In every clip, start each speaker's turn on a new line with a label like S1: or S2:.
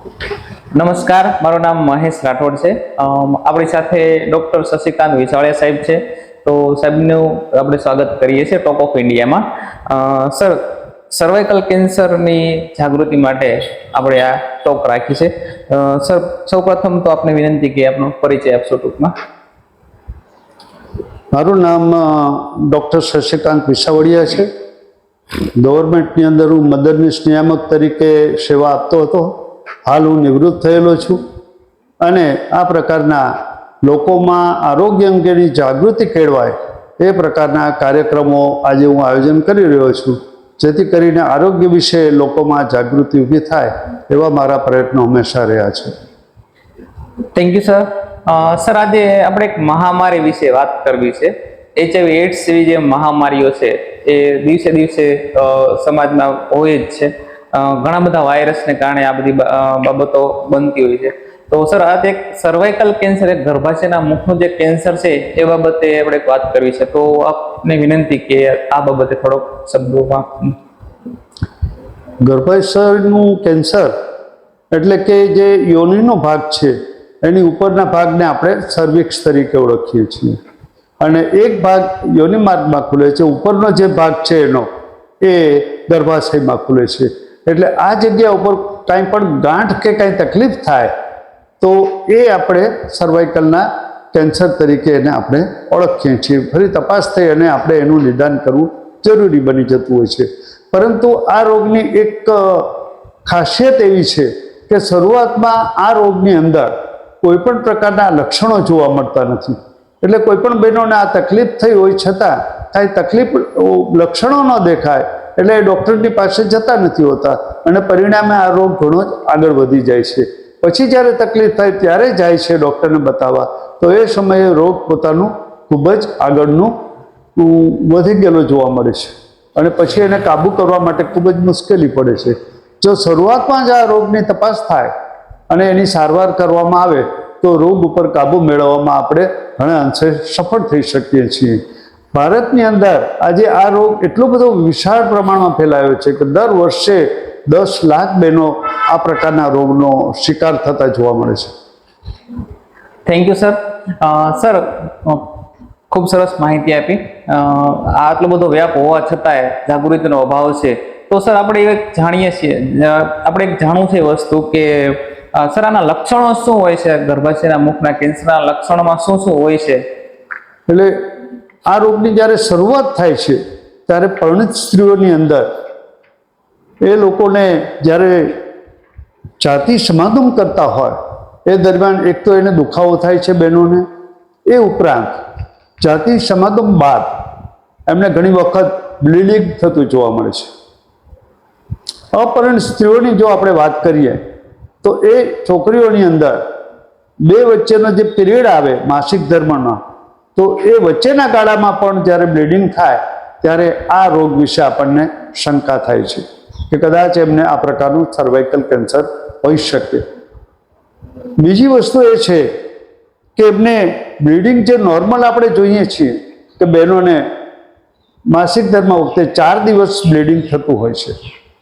S1: નમસ્કાર, મારું નામ મહેશ રાઠોડ છે. આપણી સાથે ડૉક્ટર શશિકાંત વિસાવળિયા સાહેબ છે. તો સાહેબનું આપણે સ્વાગત કરીએ છીએ ટોપ ઓફ ઇન્ડિયામાં. સર સર્વાઇકલ કેન્સરની જાગૃતિ માટે આપણે આ ટોક રાખી છે. સર, સૌપ્રથમ તો આપને વિનંતી કે આપનો પરિચય આપશો ટૂંકમાં.
S2: મારું નામ ડૉક્ટર શશિકાંત વિસાવડિયા છે. ગવર્મેન્ટની અંદર હું મદદનીશ નિયામક તરીકે સેવા આપતો હતો. હાલ હું નિવૃત્ત થયેલો છું અને આ પ્રકારના લોકોમાં આરોગ્ય અંગેની જાગૃતિ કેળવાય એ પ્રકારના કાર્યક્રમો આજે હું આયોજન કરી રહ્યો છું. જેથી કરીને આરોગ્ય વિશે લોકોમાં જાગૃતિ ઊભી થાય એવા મારા પ્રયત્નો હંમેશા રહ્યા છે.
S1: થેન્ક યુ સર સર આજે આપણે એક મહામારી વિશે વાત કરવી છે. એચઆઈવી એડ્સ જેવી જે મહામારીઓ છે, એ દિવસે દિવસે સમાજમાં હોય જ છે. ઘણા બધા વાયરસને કારણે આ બધી બાબતો બનતી હોય છે. તો સર, આ એક સર્વાઇકલ કેન્સર એક ગર્ભાશયના મુખનું જે કેન્સર છે, એ બાબતે આપણે વાત કરવી છે. તો આપને વિનંતી કે આ બાબતે થોડોક શબ્દોમાં.
S2: ગર્ભાશયનું કેન્સર એટલે કે જે યોનિનો ભાગ છે, એની ઉપરના ભાગને આપણે સર્વિક્સ તરીકે ઓળખીએ છીએ. અને એક ભાગ યોનિ માર્ગમાં ખુલે છે, ઉપરનો જે ભાગ છે એનો, એ ગર્ભાશયમાં ખુલે છે. એટલે આ જગ્યા ઉપર કાંઈ પણ ગાંઠ કે કાંઈ તકલીફ થાય, તો એ આપણે સર્વાઇકલના કેન્સર તરીકે એને આપણે ઓળખીએ છીએ. ફરી તપાસ થઈ અને આપણે એનું નિદાન કરવું જરૂરી બની જતું હોય છે. પરંતુ આ રોગની એક ખાસિયત એવી છે કે શરૂઆતમાં આ રોગની અંદર કોઈ પણ પ્રકારના લક્ષણો જોવા મળતા નથી. એટલે કોઈ પણ બહેનોને આ તકલીફ થઈ હોય છતાં, કાંઈ તકલીફ લક્ષણો ન દેખાય એટલે એ ડૉક્ટરની પાસે જતા નથી હોતા અને પરિણામે આ રોગ ઘણો જ આગળ વધી જાય છે. પછી જ્યારે તકલીફ થાય ત્યારે જાય છે ડૉક્ટરને બતાવવા. તો એ સમયે રોગ પોતાનું ખૂબ જ આગળનું વધી ગયેલો જોવા મળે છે. અને પછી એને કાબૂ કરવા માટે ખૂબ જ મુશ્કેલી પડે છે. જો શરૂઆતમાં જ આ રોગની તપાસ થાય અને એની સારવાર કરવામાં આવે, તો રોગ ઉપર કાબૂ મેળવવામાં આપણે ઘણા અંશે સફળ થઈ શકીએ છીએ. ભારતની અંદર આજે આ રોગ એટલો બધો વિશાળ પ્રમાણમાં ફેલાયો છે કે દર વર્ષે દસ લાખ બહેનો આ પ્રકારના રોગનો શિકાર થતા જોવા મળે છે.
S1: થેન્ક યુ સર સર ખૂબ સરસ માહિતી આપી. આટલો બધો વ્યાપ હોવા છતાંય જાગૃતિનો અભાવ છે. તો સર આપણે એક જાણીએ છીએ આપણે એક જાણવું છે વસ્તુ કે સર આના લક્ષણો શું હોય છે? ગર્ભાશયના મુખના કેન્સરના લક્ષણોમાં શું શું હોય છે?
S2: એટલે આ રોગની જ્યારે શરૂઆત થાય છે, ત્યારે પરણિત સ્ત્રીઓની અંદર એ લોકોને જ્યારે જાતિ સમાગમ કરતા હોય, એ દરમિયાન એક તો એને દુખાવો થાય છે બહેનોને, એ ઉપરાંત જાતિ સમાગમ બાદ એમને ઘણી વખત બ્લીડિંગ થતું જોવા મળે છે. અપરણિત સ્ત્રીઓની જો આપણે વાત કરીએ, તો એ છોકરીઓની અંદર બે વચ્ચેનો જે પિરિયડ આવે માસિક ધર્મનો તો એ વચ્ચેના ગાળામાં પણ જ્યારે બ્લીડિંગ થાય, ત્યારે આ રોગ વિશે આપણને શંકા થાય છે કે કદાચ એમને આ પ્રકારનું સર્વાઇકલ કેન્સર હોઈ શકે. બીજી વસ્તુ એ છે કે એમને બ્લીડિંગ જે નોર્મલ આપણે જોઈએ છીએ કે બહેનોને માસિક ધર્મ વખતે ચાર દિવસ બ્લીડિંગ થતું હોય છે.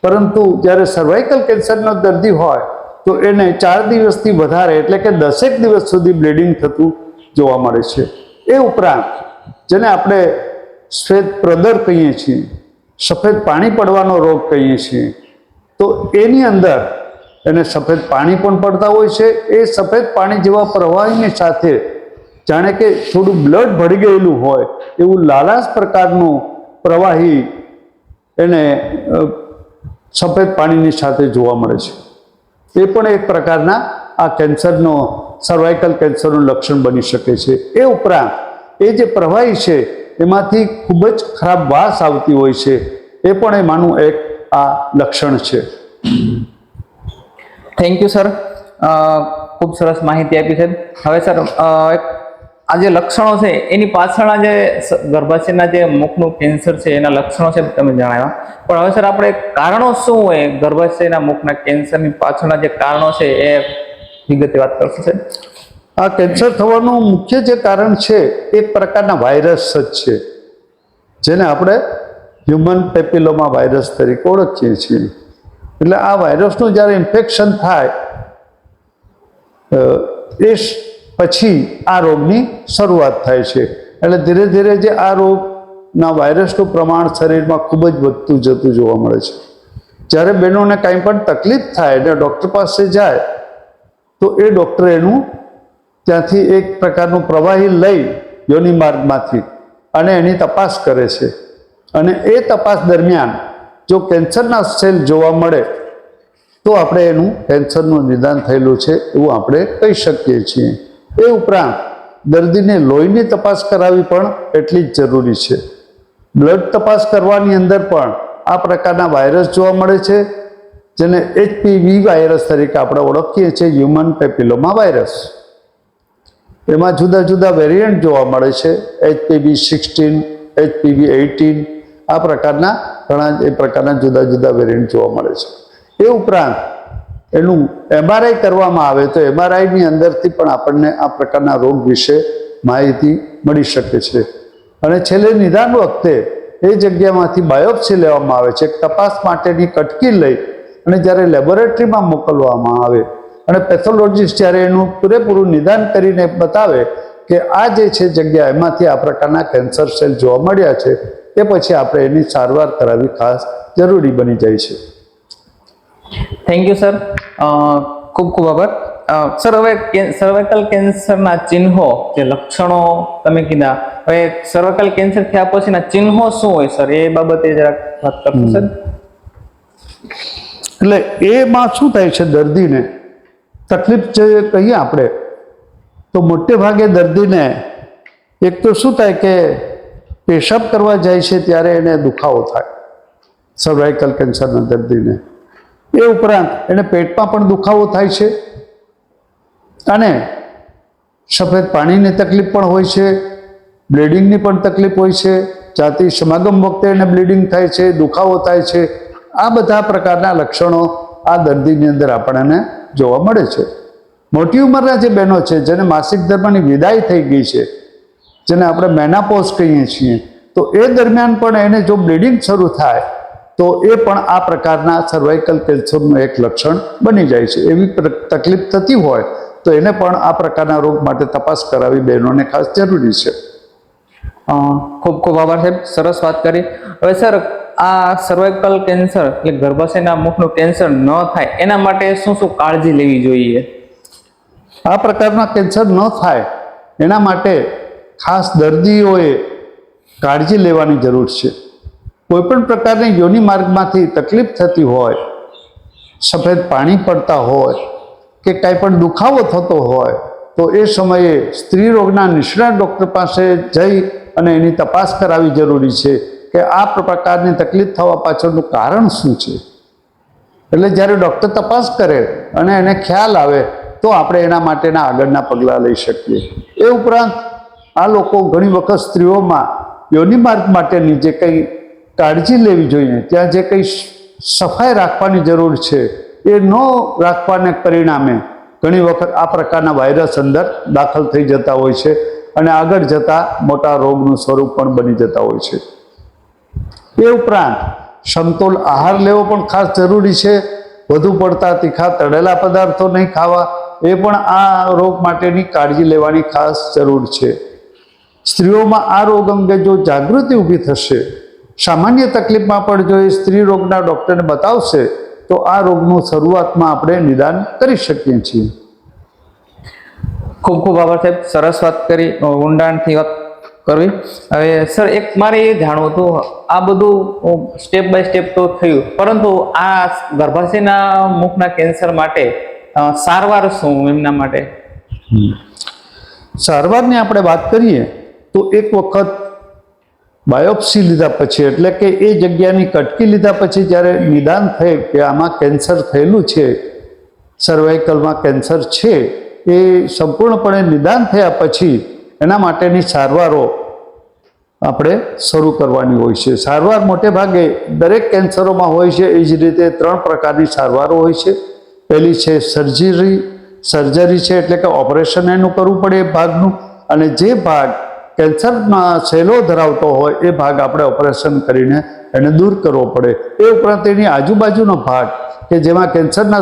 S2: પરંતુ જ્યારે સર્વાઇકલ કેન્સરનો દર્દી હોય, તો એને ચાર દિવસથી વધારે એટલે કે દસેક દિવસ સુધી બ્લીડિંગ થતું જોવા મળે છે. એ ઉપરાંત જેને આપણે શ્વેત પ્રદર કહીએ છીએ, સફેદ પાણી પડવાનો રોગ કહીએ છીએ, તો એની અંદર એને સફેદ પાણી પણ પડતા હોય છે. એ સફેદ પાણી જેવા પ્રવાહીની સાથે જાણે કે થોડું બ્લડ ભળી ગયેલું હોય એવું લાલાશ પ્રકારનું પ્રવાહી એને સફેદ પાણીની સાથે જોવા મળે છે. એ પણ એક પ્રકારના આ કેન્સરનો સર્વાઇકલ કેન્સરનું લક્ષણ બની શકે છે. એ ઉપરાંત, એ જે પ્રવાહી છે, એમાંથી ખૂબ જ ખરાબ વાસ આવતી હોય છે. એ પણ એમાંનું એક આ લક્ષણ છે.
S1: થેન્ક યુ સર ખૂબ સરસ માહિતી આપી છે હવે સર આ જે લક્ષણો છે, એની પાછળના જે ગર્ભાશયના જે મુખનું કેન્સર છે, એના લક્ષણો છે, તમે જણાવ્યા. પણ હવે સર આપણે કારણો શું હોય ગર્ભાશયના મુખના કેન્સરની પાછળના જે કારણો છે, એ વિગતે વાત કરશો સર
S2: આ કેન્સર થવાનું મુખ્ય જે કારણ છે એક પ્રકારના વાયરસ જ છે, જેને આપણે હ્યુમન પેપિલોમા વાયરસ તરીકે ઓળખીએ છીએ. એટલે આ વાયરસનું જ્યારે ઇન્ફેક્શન થાય એ પછી આ રોગની શરૂઆત થાય છે. એટલે ધીરે ધીરે જે આ રોગના વાયરસનું પ્રમાણ શરીરમાં ખૂબ જ વધતું જતું જોવા મળે છે. જ્યારે બહેનોને કાંઈ પણ તકલીફ થાય અને ડૉક્ટર પાસે જાય તો એ ડૉક્ટર એનું ત્યાંથી એક પ્રકારનું પ્રવાહી લઈ યોનિ માર્ગમાંથી અને એની તપાસ કરે છે. અને એ તપાસ દરમિયાન જો કેન્સરના સેલ જોવા મળે, તો આપણે એનું કેન્સરનું નિદાન થયેલું છે એવું આપણે કહી શકીએ છીએ. એ ઉપરાંત દર્દીને લોહીની તપાસ કરાવવી પણ એટલી જ જરૂરી છે. બ્લડ તપાસ કરવાની અંદર પણ આ પ્રકારના વાયરસ જોવા મળે છે જેને એચપીવી વાયરસ તરીકે આપણે ઓળખીએ છીએ હ્યુમન પેપિલોમા વાયરસ એમાં જુદા જુદા વેરિયન્ટ જોવા મળે છે. એચપીવી સિક્સટીન એચપીવી એઇટીન આ પ્રકારના ઘણા, એ પ્રકારના જુદા જુદા વેરિયન્ટ જોવા મળે છે. એ ઉપરાંત એનું એમઆરઆઈ કરવામાં આવે તો એમઆરઆઈની અંદરથી પણ આપણને આ પ્રકારના રોગ વિશે માહિતી મળી શકે છે. અને છેલ્લે નિદાન વખતે એ જગ્યામાંથી બાયોપ્સી લેવામાં આવે છે. તપાસ માટેની કટકી લઈ અને જ્યારે લેબોરેટરીમાં મોકલવામાં આવે અને પેથોલોજીસ્ટ જ્યારે એનું પૂરેપૂરું નિદાન કરીને બતાવે કે આ જે છે જગ્યા એમાંથી આ પ્રકારના કેન્સર સેલ જોવા મળ્યા છે એ પછી આપણે એની સારવાર કરાવવી ખાસ જરૂરી બની જાય છે.
S1: થેન્ક યુ સર ખૂબ ખૂબ આભાર. સર હવે સર્વાઇકલ કેન્સરના ચિહ્નો જે લક્ષણો તમે કીધા. હવે સર્વાઇકલ કેન્સર થયા પછીના ચિહ્નો શું હોય સર એ બાબતે જરાક વાત કરશો સર
S2: એટલે એમાં શું થાય છે દર્દીને? તકલીફ જે કહીએ આપણે, તો મોટે ભાગે દર્દીને એક તો શું થાય કે પેશાબ કરવા જાય છે ત્યારે એને દુખાવો થાય સર્વાઇકલ કેન્સરના દર્દીને. એ ઉપરાંત એને પેટમાં પણ દુખાવો થાય છે અને સફેદ પાણીની તકલીફ પણ હોય છે, બ્લીડિંગની પણ તકલીફ હોય છે, જાતિ સમાગમ વખતે એને બ્લીડિંગ થાય છે, દુખાવો થાય છે આ બધા પ્રકારના લક્ષણો આ દર્દીની અંદર આપણને જોવા મળે છે. મોટી ઉંમરના જે બહેનો છે, જેને માસિક ધર્મની વિદાય થઈ ગઈ છે, જેને આપણે મેનાપોઝ કહીએ છીએ, તો એ દરમિયાન પણ એને જો બ્લીડિંગ શરૂ થાય, તો એ પણ આ પ્રકારના સર્વાઇકલ કેન્સરનું એક લક્ષણ બની જાય છે. એવી તકલીફ થતી હોય, તો એને પણ આ પ્રકારના રોગ માટે તપાસ કરાવી બહેનોને ખાસ જરૂરી છે.
S1: ખૂબ ખૂબ આભાર સાહેબ. સરસ વાત કરી. હવે સર આ સર્વાઇકલ કેન્સર એટલે ગર્ભાશયના મુખનું કેન્સર ન થાય, એના માટે શું શું કાળજી લેવી જોઈએ?
S2: આ પ્રકારના કેન્સર ન થાય, એના માટે ખાસ દર્દીઓએ કાળજી લેવાની જરૂર છે. કોઈપણ પ્રકારની યોની માર્ગમાંથી તકલીફ થતી હોય, સફેદ પાણી પડતા હોય કે કાંઈ પણ દુખાવો થતો હોય, તો એ સમયે સ્ત્રી રોગના નિષ્ણાત ડૉક્ટર પાસે જઈ અને એની તપાસ કરાવવી જરૂરી છે. કે આ પ્રકારની તકલીફ થવા પાછળનું કારણ શું છે? એટલે જ્યારે ડૉક્ટર તપાસ કરે અને એને ખ્યાલ આવે, તો આપણે એના માટેના આગળના પગલાં લઈ શકીએ. એ ઉપરાંત, આ લોકો ઘણી વખત સ્ત્રીઓમાં યોનિમાર્ગ માટેની જે કંઈ કાળજી લેવી જોઈએ, ત્યાં જે કંઈ સફાઈ રાખવાની જરૂર છે, એ ન રાખવાને પરિણામે ઘણી વખત આ પ્રકારના વાયરસ અંદર દાખલ થઈ જતા હોય છે અને આગળ જતાં મોટા રોગનું સ્વરૂપ પણ બની જતા હોય છે. એ ઉપરાંત સમતોલ આહાર લેવો પણ ખાસ જરૂરી છે. વધુ પડતા તીખા તળેલા પદાર્થો નહીં ખાવા, એ પણ આ રોગ માટેની કાળજી લેવાની ખાસ જરૂર છે. સ્ત્રીઓમાં આ રોગ અંગે જો જાગૃતિ ઊભી થશે, સામાન્ય તકલીફમાં પણ જો એ સ્ત્રી રોગના ડૉક્ટરને બતાવશે, તો આ રોગનું શરૂઆતમાં આપણે નિદાન કરી શકીએ છીએ.
S1: ખૂબ ખૂબ આભાર સાહેબ. સરસ વાત કરી. ઊંડાણથી વાત કરવી. હવે સર, એક મારે એ જાણવું હતું, આ બધું સ્ટેપ બાય સ્ટેપ તો થયું, પરંતુ આ ગર્ભાશયના મુખના કેન્સર માટે સારવાર શું એમના માટે?
S2: સારવારની આપણે વાત કરીએ, તો એક વખત બાયોપ્સી લીધા પછી, એટલે કે એ જગ્યાની કટકી લીધા પછી જ્યારે નિદાન થયું કે આમાં કેન્સર થયેલું છે સર્વાઇકલમાં કેન્સર છે, એ સંપૂર્ણપણે નિદાન થયા પછી એના માટેની સારવારો આપણે શરૂ કરવાની હોય છે. સારવાર મોટે ભાગે દરેક કેન્સરોમાં હોય છે. એ જ રીતે ત્રણ પ્રકારની સારવારો હોય છે. પહેલી છે સર્જરી સર્જરી છે એટલે કે ઓપરેશન એનું કરવું પડે એ ભાગનું. અને જે ભાગ કેન્સરમાં સેલો ધરાવતો હોય એ ભાગ આપણે ઓપરેશન કરીને એને દૂર કરવો પડે. એ ઉપરાંત એની આજુબાજુનો ભાગ કે જેમાં કેન્સરના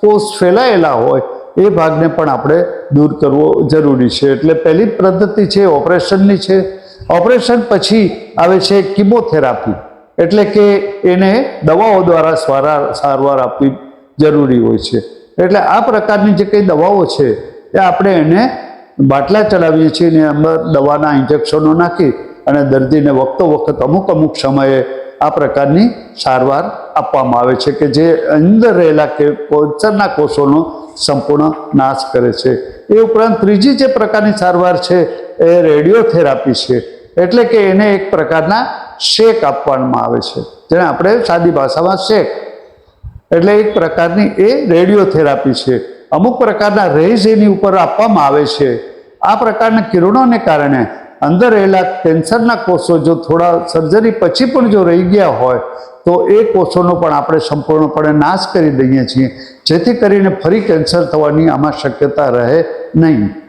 S2: કોષ ફેલાયેલા હોય એ ભાગને પણ આપણે દૂર કરવો જરૂરી છે. એટલે પહેલી પદ્ધતિ છે ઓપરેશનની છે. ઓપરેશન પછી આવે છે કિમોથેરાપી. એટલે કે એને દવાઓ દ્વારા સારવાર સારવાર આપવી જરૂરી હોય છે. એટલે આ પ્રકારની જે કંઈ દવાઓ છે, એ આપણે એને બાટલા ચડાવીએ છીએ એની અંદર દવાના ઇન્જેક્શનો નાખી અને દર્દીને વખતો વખત અમુક અમુક સમયે આ પ્રકારની સારવાર આપવામાં આવે છે કે જે અંદર રહેલા કે કોન્સરના કોષોનો સંપૂર્ણ નાશ કરે છે. એ ઉપરાંત ત્રીજી જે પ્રકારની સારવાર છે એ રેડિયોથેરાપી છે. એટલે કે એને એક પ્રકારના શેક આપવામાં આવે છે. જેને આપણે સાદી ભાષામાં શેક. એટલે એક પ્રકારની એ રેડિયોથેરાપી છે. અમુક પ્રકારના રેઝ એની ઉપર આપવામાં આવે છે. આ પ્રકારના કિરણોને કારણે અંદર રહેલા કેન્સરના કોષો જો થોડા સર્જરી પછી પણ જો રહી ગયા હોય, તો એ કોષોનો પણ આપણે સંપૂર્ણપણે નાશ કરી દઈએ છીએ. જેથી કરીને ફરી કેન્સર થવાની આમાં શક્યતા રહે નહીં.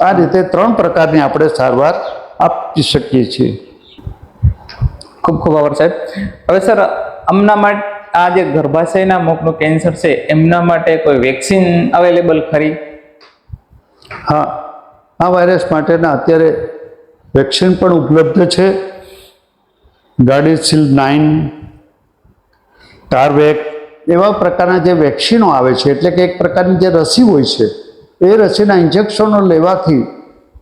S2: આ રીતે ત્રણ પ્રકારની આપણે સારવાર આપી શકીએ છીએ.
S1: ખૂબ ખૂબ આભાર સાહેબ. હવે સર, આમના માટે આ જે ગર્ભાશયના મુખનું કેન્સર છે, એમના માટે કોઈ વેક્સિન અવેલેબલ ખરી?
S2: હા, આ વાયરસ માટેના અત્યારે વેક્સિન પણ ઉપલબ્ધ છે. ગાર્ડિસિલ નાઇન, ટારવેક એવા પ્રકારના જે વેક્સિનો આવે છે, એટલે કે એક પ્રકારની જે રસી હોય છે એ રસીના ઇન્જેક્શનો લેવાથી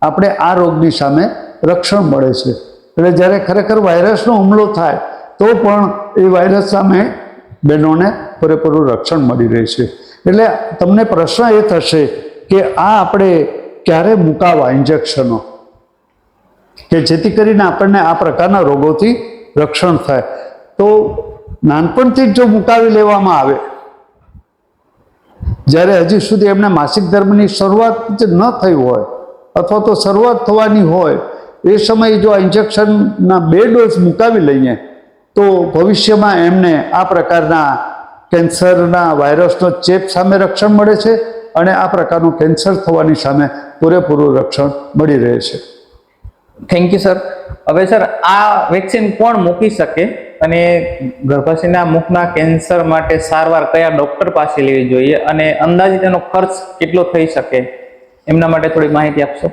S2: આપણે આ રોગની સામે રક્ષણ મળે છે. એટલે જ્યારે ખરેખર વાયરસનો હુમલો થાય, તો પણ એ વાયરસ સામે બહેનોને પૂરેપૂરું રક્ષણ મળી રહે છે. એટલે તમને પ્રશ્ન એ થશે કે આ આપણે ક્યારે મુકાવા ઇન્જેક્શનો કે જેથી કરીને આપણને આ પ્રકારના રોગોથી રક્ષણ થાય. તો નાનપણથી જ જો મુકાવી લેવામાં આવે જ્યારે હજી સુધી એમને માસિક ધર્મની શરૂઆત જ ન થઈ હોય, અથવા તો શરૂઆત થવાની હોય, એ સમયે જો આ ઇન્જેક્શનના બે ડોઝ મુકાવી લઈએ, તો ભવિષ્યમાં એમને આ પ્રકારના કેન્સરના વાયરસનો ચેપ સામે રક્ષણ મળે છે અને આ પ્રકારનું કેન્સર થવાની સામે પૂરેપૂરું રક્ષણ મળી રહે છે.
S1: થેન્ક યુ સર હવે સર આ વેક્સિન કોણ મૂકી શકે? અને ગર્ભાશયના મુખના કેન્સર માટે સારવાર કયા ડોક્ટર પાસે લેવી જોઈએ અને અંદાજિત એનો ખર્ચ કેટલો થઈ શકે? એમના માટે થોડી માહિતી આપશો?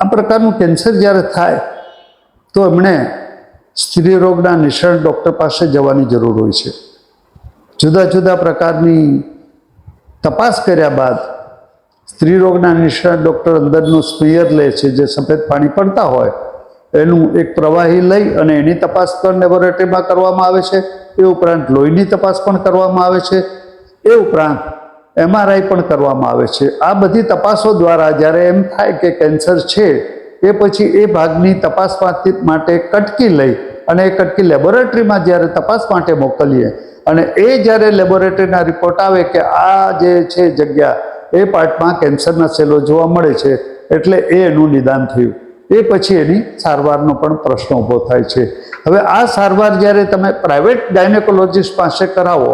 S2: આ પ્રકારનું કેન્સર જ્યારે થાય, તો એમણે સ્ત્રી રોગના નિષ્ણાત ડૉક્ટર પાસે જવાની જરૂર હોય છે. જુદા જુદા પ્રકારની તપાસ કર્યા બાદ સ્ત્રી રોગના નિષ્ણાત ડૉક્ટર અંદરનું સ્પિયર લે છે, જે સફેદ પાણી પડતા હોય એનું એક પ્રવાહી લઈ અને એની તપાસ પણ લેબોરેટરીમાં કરવામાં આવે છે. એ ઉપરાંત લોહીની તપાસ પણ કરવામાં આવે છે. એ ઉપરાંત એમઆરઆઈ પણ કરવામાં આવે છે. આ બધી તપાસો દ્વારા જ્યારે એમ થાય કે કેન્સર છે, એ પછી એ ભાગની તપાસ માટે- કટકી લઈ અને એ કટકી લેબોરેટરીમાં જ્યારે તપાસ માટે મોકલીએ અને એ જ્યારે લેબોરેટરીના રિપોર્ટ આવે કે આ જે છે જગ્યા, એ પાર્ટમાં કેન્સરના સેલો જોવા મળે છે, એટલે એ એનું નિદાન થયું. એ પછી એની સારવારનો પણ પ્રશ્ન ઊભો થાય છે. હવે આ સારવાર જ્યારે તમે પ્રાઇવેટ ગાયનેકોલોજીસ્ટ પાસે કરાવો,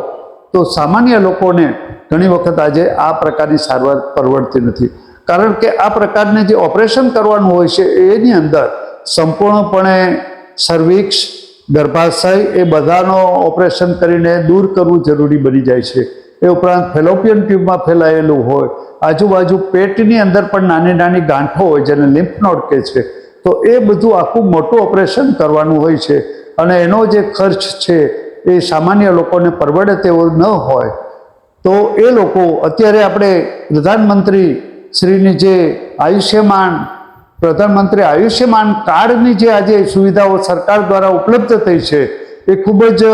S2: તો સામાન્ય લોકોને ઘણી વખત આજે આ પ્રકારની સારવાર પરવડતી નથી. કારણ કે આ પ્રકારને જે ઓપરેશન કરવાનું હોય છે, એની અંદર સંપૂર્ણપણે સર્વિક્સ, ગર્ભાશય, એ બધાનો ઓપરેશન કરીને દૂર કરવું જરૂરી બની જાય છે. એ ઉપરાંત ફેલોપિયન ટ્યુબમાં ફેલાયેલું હોય, આજુબાજુ પેટની અંદર પણ નાની નાની ગાંઠો હોય જેને લિમ્ફ નોડ કહે છે. તો એ બધું આખું મોટું ઓપરેશન કરવાનું હોય છે. અને એનો જે ખર્ચ છે એ સામાન્ય લોકોને પરવડે તેવો ન હોય. તો એ લોકો, અત્યારે આપણે પ્રધાનમંત્રી શ્રીની જે આયુષ્યમાન, પ્રધાનમંત્રી આયુષ્યમાન કાર્ડની જે આજે સુવિધાઓ સરકાર દ્વારા ઉપલબ્ધ થઈ છે, એ ખૂબ જ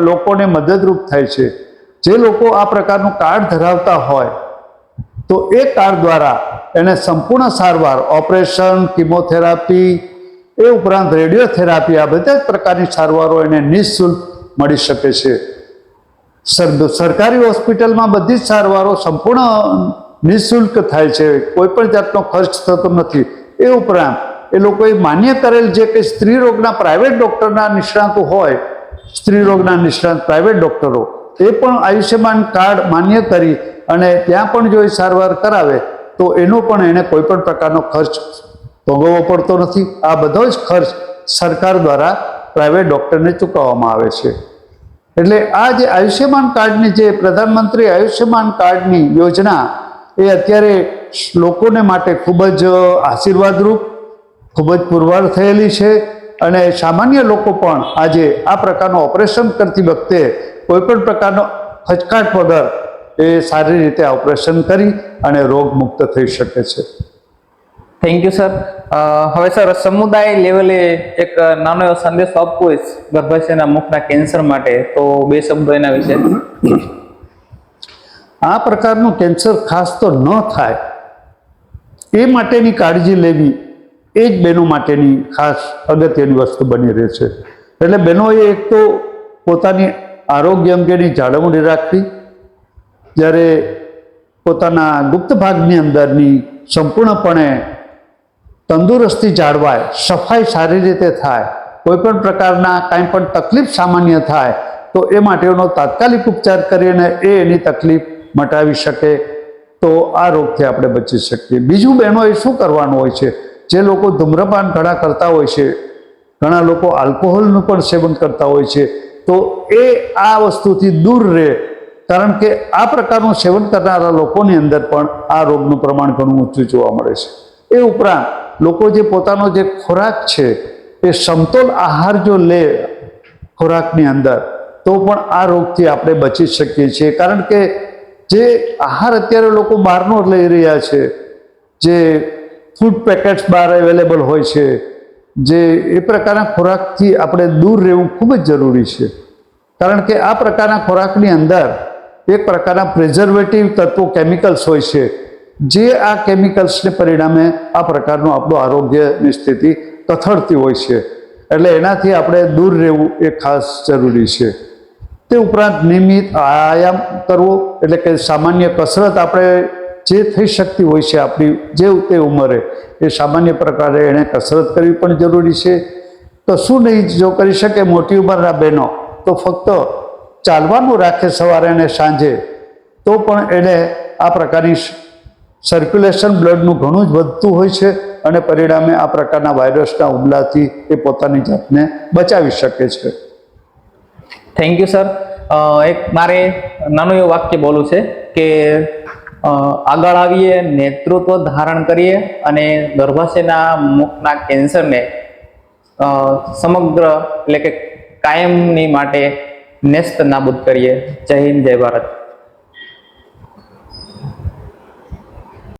S2: લોકોને મદદરૂપ થાય છે. જે લોકો આ પ્રકારનું કાર્ડ ધરાવતા હોય, તો એ કાર્ડ દ્વારા એને સંપૂર્ણ સારવાર, ઓપરેશન, કિમોથેરાપી, એ ઉપરાંત રેડિયોથેરાપી, આ બધા જ પ્રકારની સારવારો એને નિઃશુલ્ક મળી શકે છે. સર, સરકારી હોસ્પિટલમાં બધી જ સારવારો સંપૂર્ણ નિઃશુલ્ક થાય છે, કોઈ પણ જાતનો ખર્ચ થતો નથી. એ ઉપરાંત, એ લોકોએ માન્ય કરેલ જે કે સ્ત્રી રોગના પ્રાઇવેટ ડૉક્ટરના નિષ્ણાતો હોય સ્ત્રી રોગના નિષ્ણાંત પ્રાઇવેટ ડૉક્ટરો એ પણ આયુષ્યમાન કાર્ડ માન્ય કરી અને ત્યાં પણ જો એ સારવાર કરાવે, તો એનો પણ એને કોઈ પણ પ્રકારનો ખર્ચ ભોગવવો પડતો નથી. આ બધો જ ખર્ચ સરકાર દ્વારા પ્રાઇવેટ ડૉક્ટરને ચૂકવવામાં આવે છે. એટલે આ જે આયુષ્યમાન કાર્ડની જે પ્રધાનમંત્રી આયુષ્યમાન કાર્ડની યોજના, એ અત્યારે લોકોને માટે ખૂબ જ આશીર્વાદરૂપ, ખૂબ જ પુરવાર થયેલી છે અને સામાન્ય લોકો પણ આજે આ પ્રકારનું ઓપરેશન કરતી વખતે કોઈ પણ પ્રકારનો ખચકાટ વગર એ સારી રીતે આ ઓપરેશન કરી અને રોગમુક્ત થઈ શકે છે.
S1: થેન્ક યુ સર હવે સર સમુદાય લેવલે એક નાનો એવો સંદેશો આપવો હોય ગર્ભાશયના મુખના કેન્સર માટે. તો બે શબ્દો એના વિશે.
S2: આ પ્રકારનું કેન્સર ખાસ તો ન થાય. એ માટેની કાળજી લેવી એ જ બહેનો માટેની ખાસ અગત્યની વસ્તુ બની રહે છે. એટલે બહેનોએ એક તો પોતાની આરોગ્ય અંગેની જાળવણી રાખવી. જ્યારે પોતાના ગુપ્ત ભાગની અંદરની સંપૂર્ણપણે તંદુરસ્તી જાળવાય, સફાઈ સારી રીતે થાય કોઈ પણ પ્રકારના કાંઈ પણ તકલીફ સામાન્ય થાય, તો એ માટેનો તાત્કાલિક ઉપચાર કરીને એ એની તકલીફ મટાવી શકે, તો આ રોગથી આપણે બચી શકીએ. બીજું બહેનોએ શું કરવાનું હોય છે? જે લોકો ધૂમ્રપાન ઘણા કરતા હોય છે, ઘણા લોકો આલ્કોહોલનું પણ સેવન કરતા હોય છે તો એ આ વસ્તુથી દૂર રહે. કારણ કે આ પ્રકારનું સેવન કરનારા લોકોની અંદર પણ આ રોગનું પ્રમાણ ઘણું ઊંચું જોવા મળે છે. એ ઉપરાંત લોકો જે પોતાનો જે ખોરાક છે, એ સમતોલ આહાર જો લે ખોરાકની અંદર, તો પણ આ રોગથી આપણે બચી શકીએ છીએ. કારણ કે જે આહાર અત્યારે લોકો બહારનો લઈ રહ્યા છે, જે ફૂડ પેકેટ્સ બહાર અવેલેબલ હોય છે જે એ પ્રકારના ખોરાકથી આપણે દૂર રહેવું ખૂબ જ જરૂરી છે. કારણ કે આ પ્રકારના ખોરાકની અંદર એક પ્રકારના પ્રિઝર્વેટિવ તત્વો કેમિકલ્સ હોય છે. જે આ કેમિકલ્સને પરિણામે આ પ્રકારનું આપણું આરોગ્યની સ્થિતિ કથળતી હોય છે. એટલે એનાથી આપણે દૂર રહેવું એ ખાસ જરૂરી છે. તે ઉપરાંત નિયમિત આયામ કરવો, એટલે કે સામાન્ય કસરત આપણે જે થઈ શકતી હોય છે આપણી જે તે ઉંમરે, એ સામાન્ય પ્રકારે એણે કસરત કરવી પણ જરૂરી છે. તો શું નહીં, જો કરી શકે મોટી ઉંમરના બહેનો, તો ફક્ત ચાલવાનું રાખે સવારે અને સાંજે, તો પણ એને આ પ્રકારની સર્ક્યુલેશન બ્લડનું ઘણું જ વધતું હોય છે અને પરિણામે આ પ્રકારના વાયરસના હુમલાથી એ પોતાની જાતને બચાવી શકે છે.
S1: થેન્ક યુ સર એક મારે નાનું એવું વાક્ય બોલવું છે કે આગળ આવીએ, નેતૃત્વ ધારણ કરીએ અને ગર્ભાશયના મુખના કેન્સરને સમગ્ર એટલે કે કાયમની માટે નેસ્ત નાબૂદ કરીએ. જય હિન્દ, જય ભારત.